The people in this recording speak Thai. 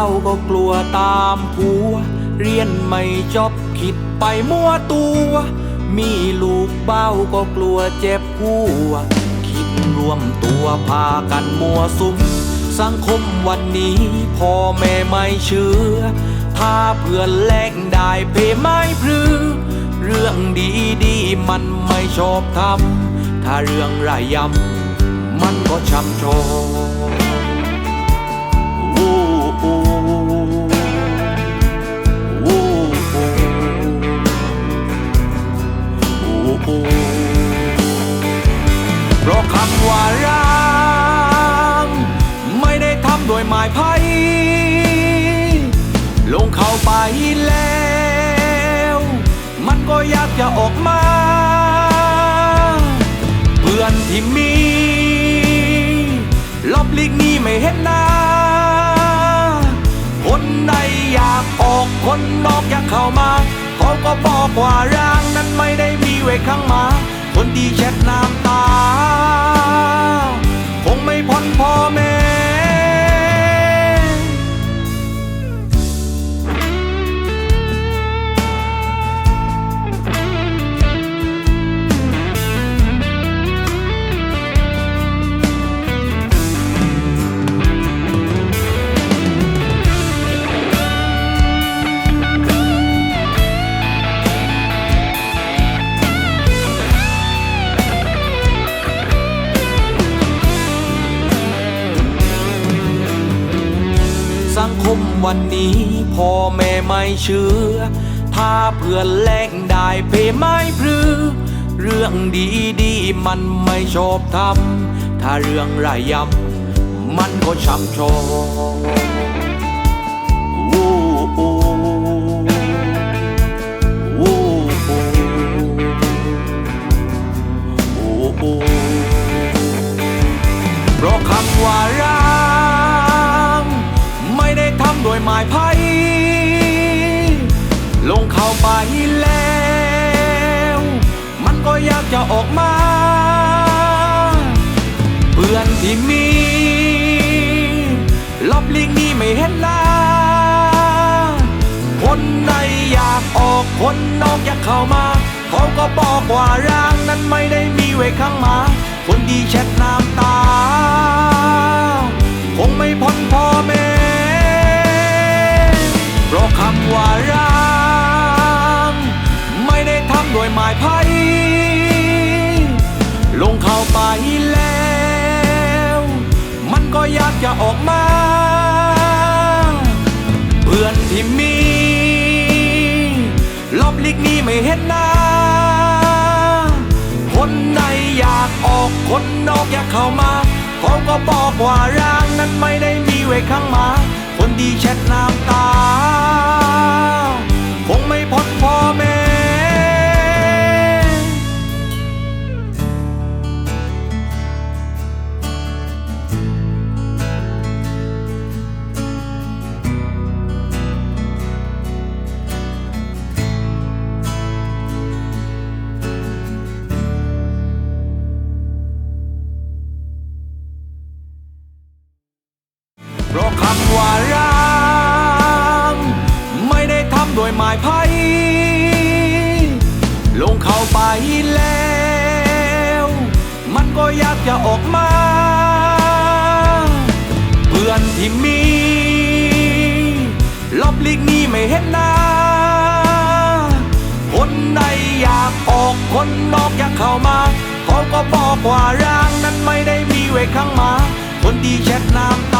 าก็กลัวตามผัว เรียนไม่จบคิดไปมั่วตัว มีลูกเบ้าก็กลัวเจ็บหัว คิดรวมตัวพากันมัวสุม สังคมวันนี้พ่อแม่ไม่เชื่อ ถ้าเพื่อนแลกได้เพไม่พรือ เรื่องดีดีมันไม่ชอบทำถ้าเรื่องไรยยำมันก็ช้ำชอง เพราะคำว่ารักไม่ได้ทำโดยหมายไพ่ลงเข้าไปแล้ว มันก็อยากจะออกมา เพื่อนที่มีลบลีกนี้ไม่เห็นหน้าคนในอยากออกคนนอกอยากเข้ามาเขาก็บอกว่าร่างนั้นไม่ได้มีไว้ข้างมา คนดีเช็ดน้ำตา สังคมวันนี้พ่อแม่ไม่เชื่อ ถ้าเพื่อนแลกได้เพไม่พรือเรื่องดีดีมันไม่ชอบทำถ้าเรื่องไรยำมันก็ช้ำชองเพราะคำว่ารักำโดยหมายไพ่ลงเข้าไปแล้ว มันก็อยากจะออกมา เพื่อนที่มีลบลีกนี้ไม่เห็นหน้า คนในอยากออกคนนอกอยากเข้ามา เขาก็บอกว่าร่างนั้นไม่ได้มีไว้ข้างมา คนดีเช็ดน้ำตา คงไม่ เพราะคำว่ารักไม่ได้ทำโดยหมายไพ่ลงเข้าไปแล้ว มันก็อยากจะออกมา เพื่อนที่มีลบลีกนี้ไม่เห็นหน้า คนในอยากออกคนนอกอยากเข้ามาเขาก็บอกว่าร่างนั้นไม่ได้มีไว้ข้างมา คนดีเช็ดน้ำตา หมายไพ่ลงเข้าไปแล้ว มันก็อยากจะออกมา เพื่อนที่มีลบลีกนี้ไม่เห็นหน้า คนในอยากออกคนนอกอยากเข้ามา เขาก็บอกว่าร่างนั้นไม่ได้มีไว้ข้างมา คนดีเช็ดน้ำตา